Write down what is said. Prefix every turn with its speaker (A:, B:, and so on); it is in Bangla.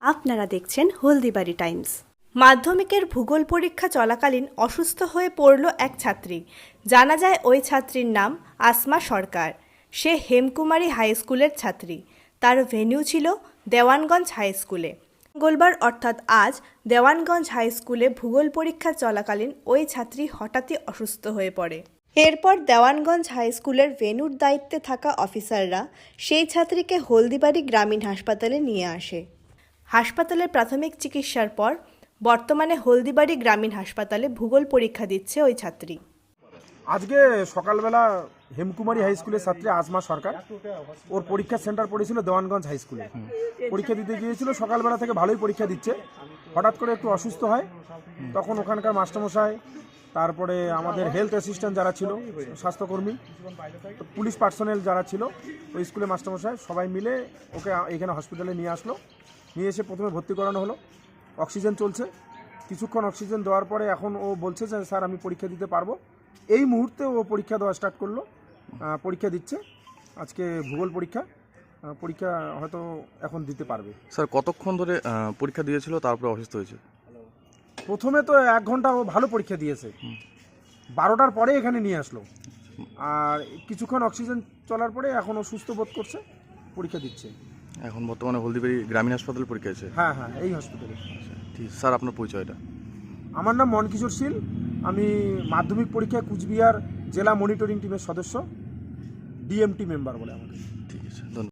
A: আপনারা দেখছেন হলদিবাড়ি টাইমস। মাধ্যমিকের ভূগোল পরীক্ষা চলাকালীন অসুস্থ হয়ে পড়ল এক ছাত্রী। জানা যায় ওই ছাত্রীর নাম আসমা সরকার। সে হেমকুমারী হাই স্কুলের ছাত্রী। তার ভেন্যু ছিল দেওয়ানগঞ্জ হাই স্কুলে। মঙ্গলবার অর্থাৎ আজ দেওয়ানগঞ্জ হাই স্কুলে ভূগোল পরীক্ষা চলাকালীন ওই ছাত্রী হঠাৎই অসুস্থ হয়ে পড়ে। এরপর দেওয়ানগঞ্জ হাই স্কুলের ভেন্যুর দায়িত্বে থাকা অফিসাররা সেই ছাত্রীকে হলদিবাড়ি গ্রামীণ হাসপাতালে নিয়ে আসে। হাসপাতালে প্রাথমিক চিকিৎসার পর বর্তমানে হলদিবাড়ি গ্রামীণ হাসপাতালে ভূগোল পরীক্ষা দিচ্ছে ওই ছাত্রী।
B: আজকে সকালবেলা হেমকুমারী হাই স্কুলের ছাত্রী আজমা সরকার, ওর পরীক্ষা সেন্টার পড়েছিল দেওয়ানগঞ্জ হাই স্কুলে। পরীক্ষা দিতে গিয়েছিল, সকালবেলা থেকে ভালোই পরীক্ষা দিচ্ছে। হঠাৎ করে একটু অসুস্থ হয়, তখন ওখানকার মাস্টারমশাই তারপরে আমাদের হেলথ অ্যাসিস্ট্যান্ট যারা ছিল, স্বাস্থ্যকর্মী, পুলিশ পার্সোনেল যারা ছিল, ওই স্কুলে মাস্টারমশাই, সবাই মিলে ওকে এখানে হসপিটালে নিয়ে আসলো। নিয়ে এসে প্রথমে ভর্তি করানো হলো। অক্সিজেন চলছে। কিছুক্ষণ অক্সিজেন দেওয়ার পরে এখন ও বলছে যে, স্যার, আমি পরীক্ষা দিতে পারব। এই মুহূর্তে ও পরীক্ষা দেওয়া স্টার্ট করল। পরীক্ষা দিচ্ছে। আজকে ভূগোল পরীক্ষা। পরীক্ষা হয়তো এখন দিতে পারবে।
C: স্যার, কতক্ষণ ধরে পরীক্ষা দিয়েছিল, তারপরে অসুস্থ হয়েছে?
B: প্রথমে তো এক ঘণ্টা ও ভালো পরীক্ষা দিয়েছে। বারোটার পরে এখানে নিয়ে আসলো। আর কিছুক্ষণ অক্সিজেন চলার পরে এখন ও সুস্থ বোধ করছে পরীক্ষা দিচ্ছে।
C: এখন বর্তমানে হলদিবাড়ি গ্রামীণ হাসপাতালে পরীক্ষা আছে
B: হ্যাঁ হ্যাঁ এই হসপিটালে
C: ঠিক। স্যার আপনার পরিচয়টা?
B: আমার নাম মনকিশোর শীল। আমি মাধ্যমিক পরীক্ষায় কুচবিহার জেলা মনিটরিং টিমের সদস্য ডিএমটি মেম্বার বলে আমাকে
C: ঠিক আছে ধন্যবাদ।